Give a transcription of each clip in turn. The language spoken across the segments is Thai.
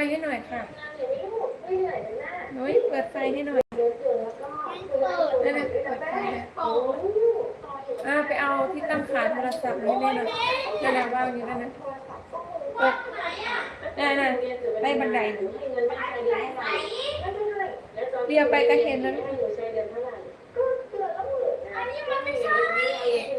ไฟให้หน่อยค่ะนุ้ยเปิดไฟให้หน่อยนั่นนะเปิดไฟอ่าไปเอาที่ตั้งขาโทรศัพท์นี่แม่น่อยนั่นนะว่างอยู่นั่นะเปิดนั่นนะไปบันไดเรียไปก็เห็นแล้วอันนี้มันไม่ใช่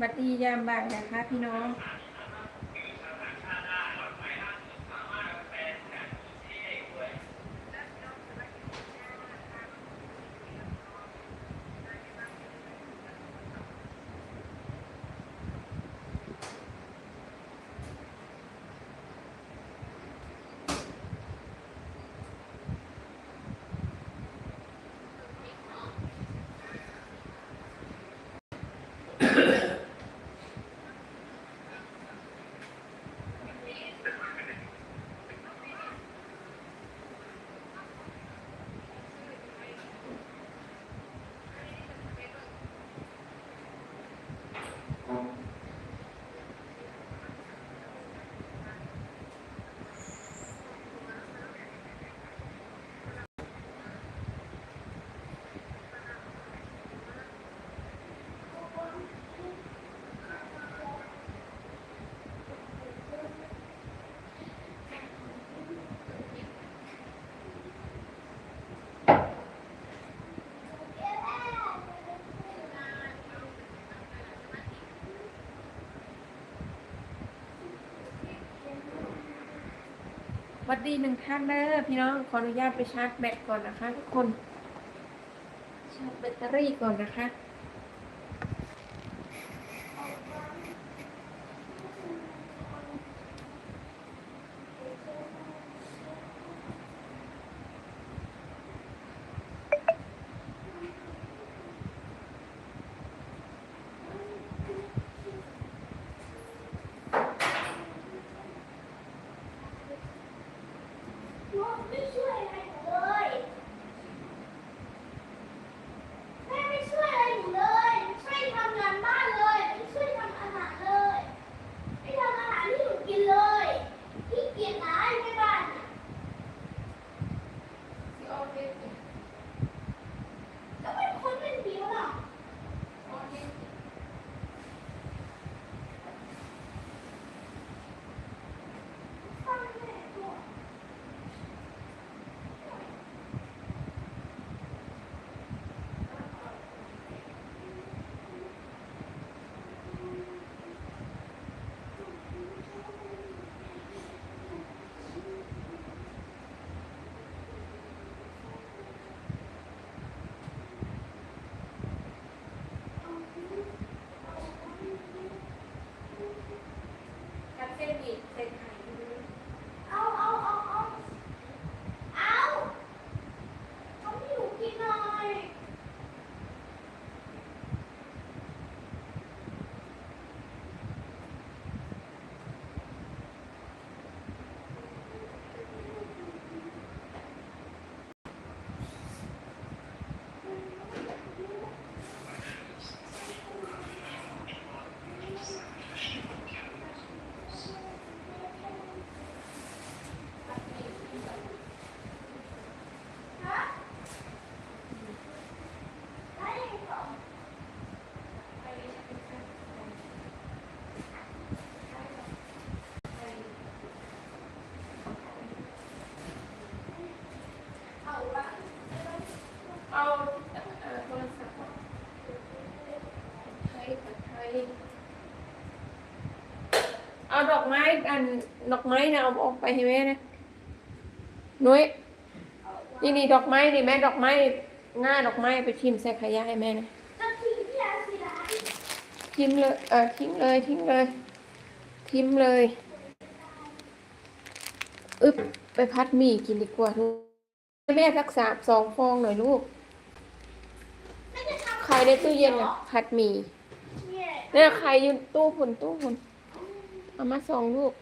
บัตรียามบ่ายนะคะพี่น้อง วัสดีหนึ่งท่านเด้อพี่น้องขออนุญาตไปชาร์จแบตก่อนนะคะทุกคน ชาร์จแบตเตอรี่ก่อนนะคะ Thank you. เอาดอกไม้กันดอกไม้นะเอาออกไปให้แม่นะนุ้ยนี่นี่ดอกไม้นี่แม่ดอกไม้งาดอกไม้ไปชิมใส่ขยะให้แม่นะทิ้งเลยเออทิ้งเลยทิ้งเลย ทิ้งเลยอึบไปพัดหมี่กินดีกว่าแม่รักษาสองฟองหน่อยลูกใครได้ตู้เย็นอะพัดหมี่ เนี่ยใครยู่ตู้ผุนตู้ผุนเอามาสองลูก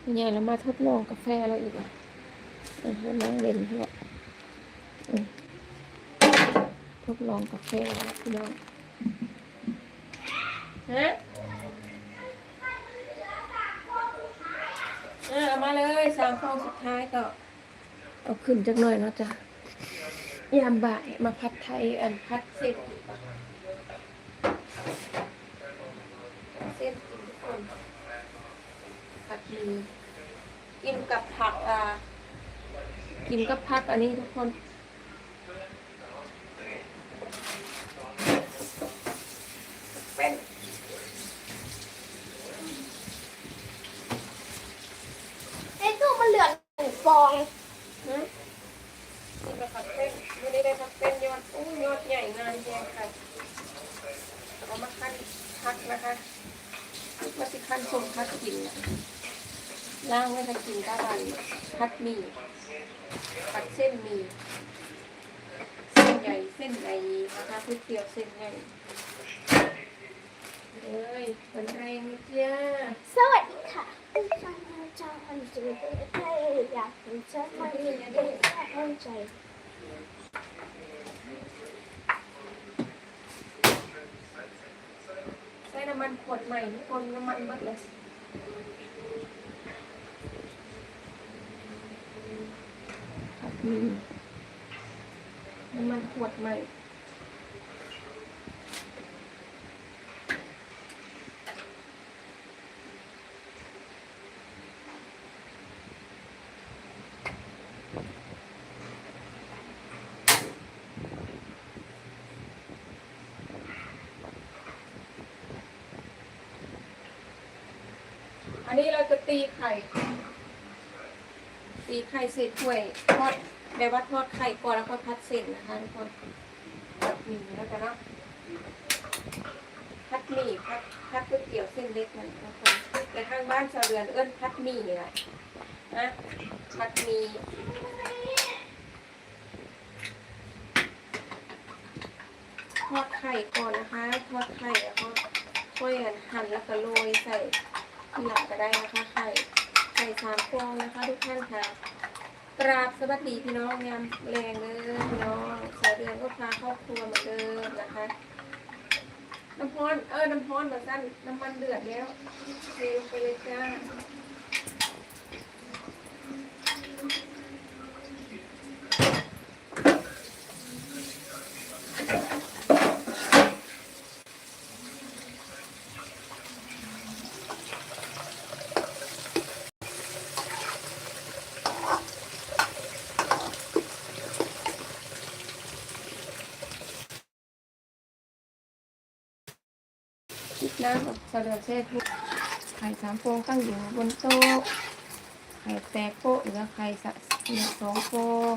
เป็นไงแล้วมาทดลองกาแฟเราอีกอะเออแล้วมเล่นด้วยอืมทดลองกาแฟแล้วพี่น้องฮะเออเอามาเลยสามฟองสุดท้ายก็ เอาขึ้นจักหน่อยเนาะจ้ะยามบ่ายมาพัดไทยอันพัดเสร็จ เส้นกินทุกคนผัดหมีกินกับผักอ่ากินกับผักอันนี้ทุกคน ไอ้ตู้มันเหลือหนึ่งฟอง นะนี่ก็ผัดเส้นไม่ได้ได้ผัดเส้นยอดอู้ยอดใหญ่งานแยงค่ะเอามาคั้นพักนะคะมาสิคั้นชมพักกินนะล่างไว้ถ้ากินก็วันพัดหมี่ผัดเส้นหมี่ เส้นใหญ่เส้นใหญ่นะคะก๋วยเตี๋ยวเส้นใหญ่เอ้ยเป็นไงนะจ๊ะ สวัสดีค่ะฉันจะมันจะไม่ได้อยากเป็น เจ้ามันไม่ได้เข้าใจใส่น้ำมันขวดใหม่ทุกคนน้ำมันหมดเลยครับอืมน้ำมันขวดใหม่ อันนี้เราจะตีไข่ ตีไข่เสร็จถ้วยทอดแบบว่าทอดไข่ก่อนแล้วก็พัดเส้นนะคะทุกคนพัดหมี่แล้วกันเนาะพัดหมี่พัดพัดก๋วยเตี๋ยวเส้นเล็กนั่นทุกคนแต่ข้างบ้านชาวเรือนเอิ้นพัดหมี่แหละนะพัดหมี่ทอดไข่ก่อนนะคะทอดไข่แล้วก็ค่อยหั่นแล้วก็โรยใส่ ทีหลับก็ได้นะคะไข่ไข่สามฟองนะคะทุกท่านค่ะกราบสวัสดีพี่น้องยามแรงเลยพี่น้องสายเดือนก็พาครอบครัวเหมือนเดิมนะคะน้ำพอนเออน้ำพอนเหมือนกันน้ำมันเดือดแล้วเทลงไปเลยจ้า สะเดือดเช่ทุไข่สามฟองตั้งอยู่บนโต๊ะ ไข่แตกโป๊ะเหลือไข่สะเหลือสองฟอง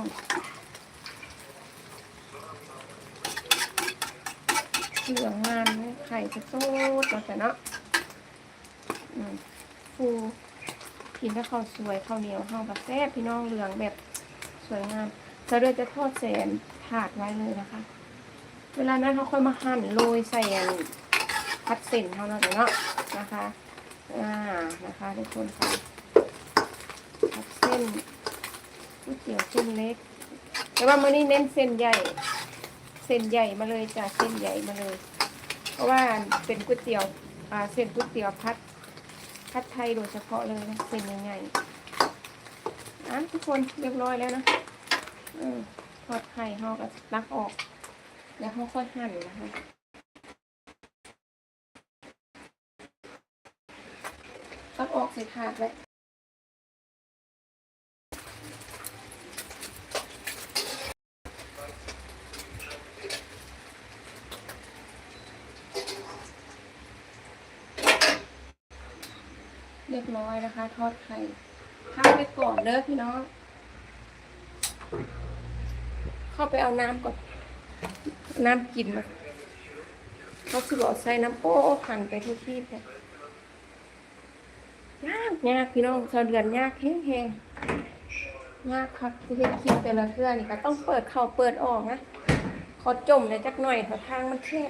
เหลืองงามไข่จะโต๊ะต่อแต่เนาะอืมฟูกินถ้าข้าวสวยข้าวเหนียวข้าวแบบแซ่บพี่น้องเหลืองแบบสวยงามสะเดือดจะทอดแสนถาดไว้เลยนะคะ เวลานั้นเขาค่อยมาหั่นโรยใส่ อันพัดเส้นเท่านั้นเนาะนะคะอ่านะคะทุกคนค่ะพัดเส้นก๋วยเตี๋ยวเส้นเล็ก แต่ว่ามื่อนี้เน้นเส้นใหญ่ เส้นใหญ่มาเลยจ้ะเส้นใหญ่มาเลย เพราะว่าเป็นก๋วยเตี๋ยวอ่าเส้นก๋วยเตี๋ยวพัดพัดไทยโดยเฉพาะเลยนะเส้นใหญ่ๆอะทุกคนเรียบร้อยแล้วนะอืมทอดไข่ห่อกับลักออก แล้วเขาค่อยหั่นนะคะ ตักออกใส่ถาดไว้รียบร้อยนะคะ ทอดไข่ข้าไปก่อนเด้อพี่น้อง เข้าไปเอาน้ำก่อน น้ำกินมาเขาคือบอกใส่น้ำโอ้หั่นไปทุกที่เลย ยากพี่น้องชาวเดือนยากแห้งๆยากครับที่เฮ็ดคลิปแต่ละเทื่อนี่ก็ต้องเปิดเข้าเปิดออกนะขอจมเลยจักหน่อยเพราะทางมันแคบ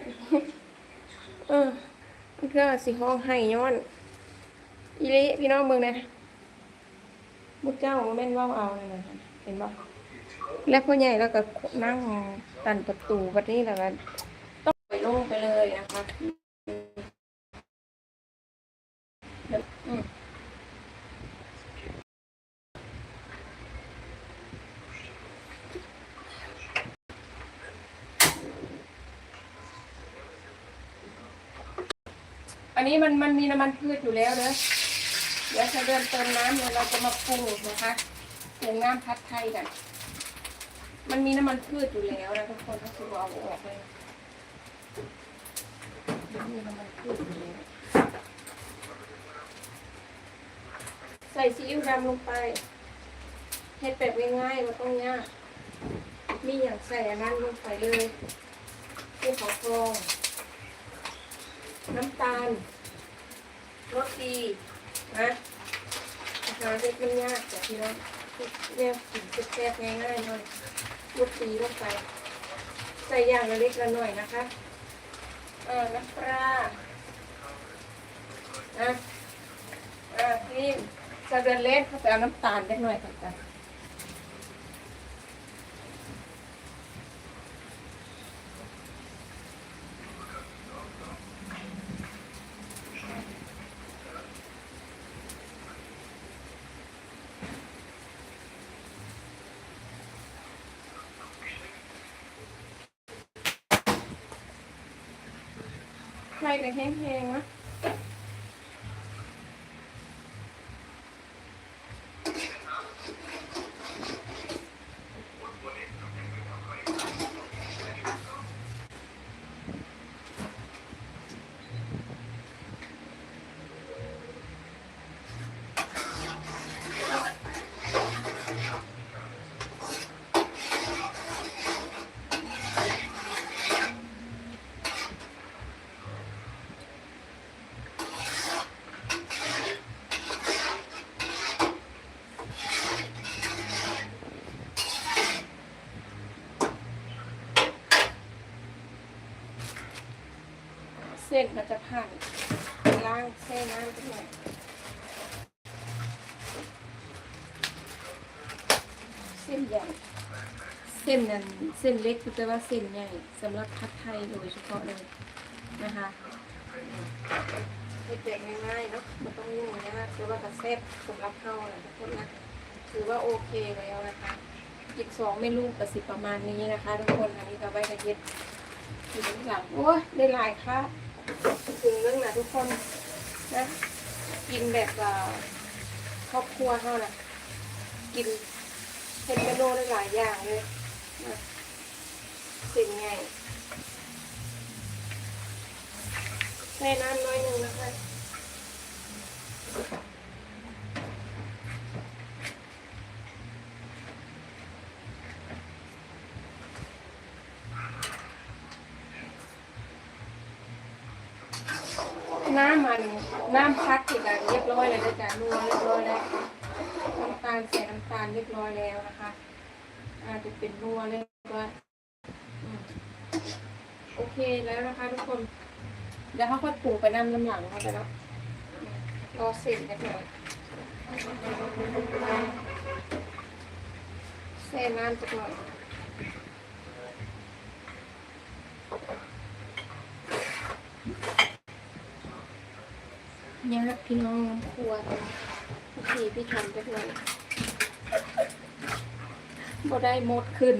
เออเพื่อสิห้องให้ย้อนอีลิพี่น้องเมืองนะมุดเจ้าแม่นว่าเอาเลยนะเห็นบ่แล้วพ่อใหญ่แล้วก็นั่งตันประตูแบบนี้แล้วก็ต้องไปลงไปเลยนะคะอืมอั นนี้มันมันมีน้ำมันพืชอยู่แล้วเนอะเดี๋ยวจะเดินเติมน้ำเดี๋ยวเราจะมาปรุงนะคะปรุงน้ำพัดไทยกัน มันมีน้ำมันพืชอยู่แล้วนะทุกคนถ้าคุณเอาออกเลยมันมีน้ำมันพืชอยู่แล้วใส่ซีอิ๊วดำลงไปเฮ็ดแบบง่ายๆมันต้องยากมีอย่างใส่อันนั้นลงไปเลยที่ขอฟองน้ำตาล รสดีนะอาหารเล็กมันยากแต่ที่เราแนวกินแซ่บๆง่ายๆหน่อยรสดีลงไปใส่อย่างละเล็กละหน่อยนะคะเออน้ำปลาอะอะนี่ซาเดนเล็กเขาไปเอาน้ำตาลเล็กหน่อยก่อ กับแห้งๆนะ ส้นมันจะผ่านล้างเส้นน้ำไปหน่อยเส้นใหญ่เส้นนั้นเส้นเล็กคือแต่ว่าเส้นใหญ่สำหรับผัดไทยโดยเฉพาะเลยนะคะให้เด็กง่ายๆเนาะมันต้องยุ่งยากแต่ว่ากระเซบสำหรับเข้านะทุกคนนะถือว่าโอเคแล้วนะคะอีกสองเมนูกระสิประมาณนี้นะคะ ทุกคนอันนี้ก็ไว้กระเย็ดถึงหลังโอ้ยได้หลายค่ะ ถึงเรื่องนะทุกคนนะ กินแบบครอบครัวเท่านะกินเป็นเมนูได้หลายอย่างเลยนะสิ่งไงใส่น้ำน้อยหนึ่งนะคะ น้ำมันน้ำพักที่กันเรียบร้อยเลยนะจ๊ะนัวเรียบร้อยแล้วน้ำตาลใส่น้ำตาลเรียบร้อยแล้วนะคะอาจจะเป็นนัวเลยว่าอืมโอเคแล้วนะคะทุกคนเดี๋ยวเขาค่อยปรุงไปน้ำน้ำหลังเขาไปแล้วรอเสร็จกันหน่อยเส้นน้ำจักหน่ ยเนี่ยพี่น้องครัวพี่พี่ทำไปด้วยบ่ได้หมดขึ้น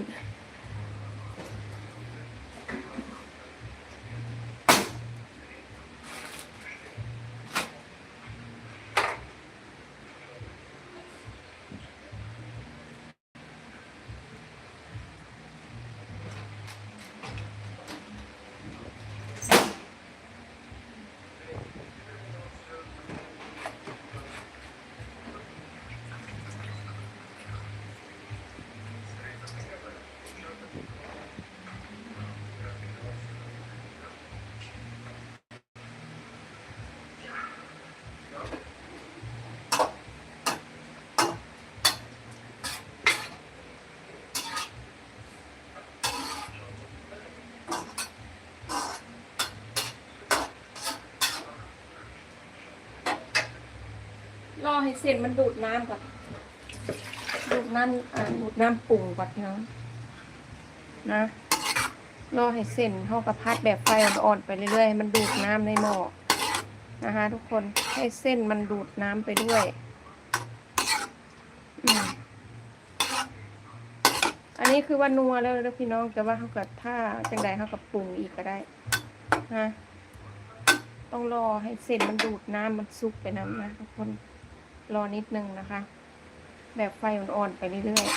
รอให้เส้นมันดูดน้ำก่อนดูดน้ำอ่าดูดน้ำปรุงก่อนพี่น้องนะรอให้เส้นเท่ากับพัดแบบไฟอ่อนๆไปเรื่อยๆให้มันดูดน้ำในหม้อนะคะทุกคนให้เส้นมันดูดน้ำไปด้วยอืมอันนี้คือว่านัวแล้วนะพี่น้องแต่ว่าเขากับถ้าจังใดเขากับปรุงอีกก็ได้นะต้องรอให้เส้นมันดูดน้ำมันซุกไปน้ำนะทุกคน รอนิดนึงนะคะ แบบไฟอ่อนๆไปเรื่อยๆ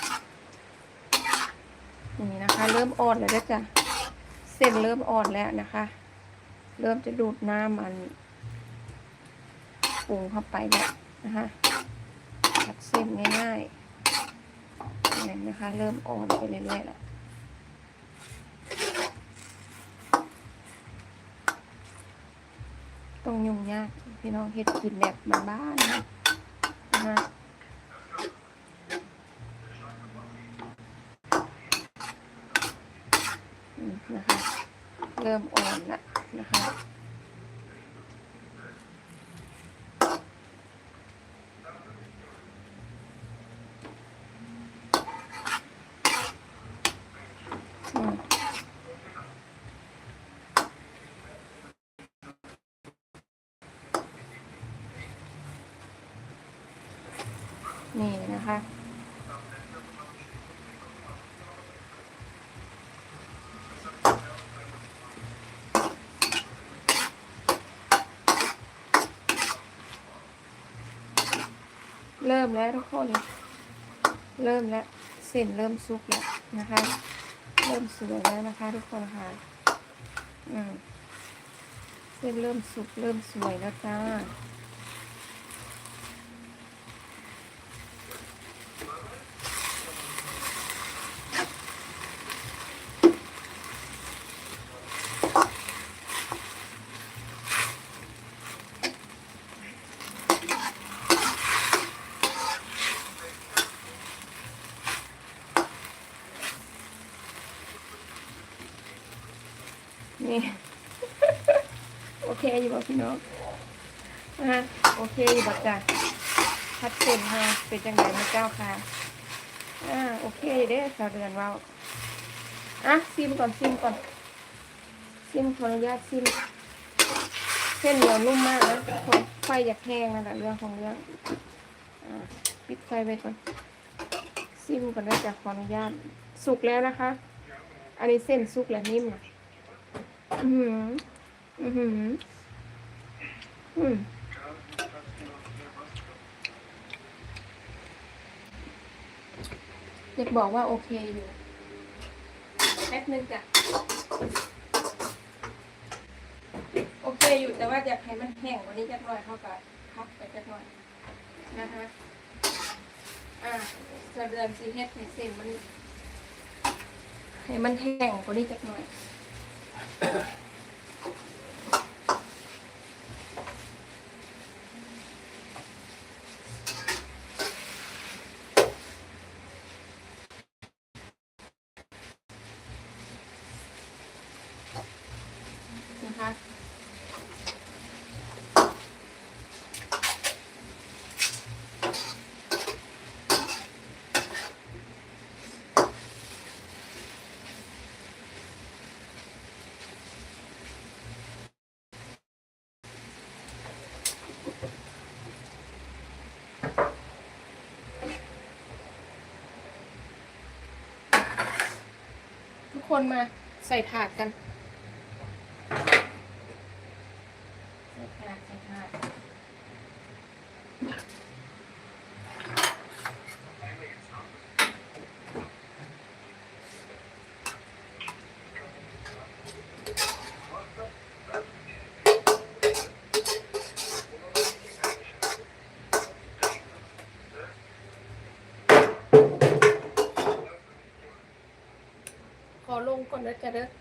นี่นะคะ เริ่มอ่อนแล้วจ๊ะเส้นเริ่มอ่อนแล้วนะคะ เริ่มจะดูดน้ำมันปรุงเข้าไปแล้วนะคะผัดเส้นง่ายๆนี่นะคะ เริ่มอ่อนไปเรื่อยๆแล้วต้องยุ่งยากพี่น้องเฮ็ดกินแบบบ้านๆ นะนะคะอืมนะคะ เริ่มอ่อนแล้วนะคะ อืม นี่นะคะ เริ่มแล้วทุกคน เริ่มแล้วเส้นเริ่มสุกแล้วนะคะ เริ่มสวยแล้วนะคะ ทุกคนค่ะ อืมเส้นเริ่มสุกเริ่มสวยแล้วจ้า นี่ โอเคอยู่บ่พี่น้องนะฮะโอเคอยู่บ่จ้ะพัดเส้นฮะเป็นจังไงมาเจ้าค่ะอ่าโอเคเด้อสาวเดือนเว่าอะซิมก่อนซิมก่อนซิมขออนุญาตซิมเส้นเหนียวนุ่มมากนะทุกคนไฟอยากแห้งนั่นแหละเรื่องของเรื่องอ่าปิดไฟไปก่อนซิมก่อนนะจ๊ะขออนุญาตสุกแล้วนะคะ อันนี้เส้นสุกแล้วนิ่มนะอืมอืมอื มเด็กบอกว่าโอเคอยู่แป๊บนึงจ้ะโอเคอยู่แต่ว่าอยากให้มันแห้งกว่านี้จักหน่อยเข้ากับพักไปจักหน่อยนะคะอ่าจะเดือนสีเฮ็ดให้เส้นมันให้มันแห้งกว่านี้จักหน่อย คนมาใส่ถาดกัน ใส่ถาดใส่ถาด ขอล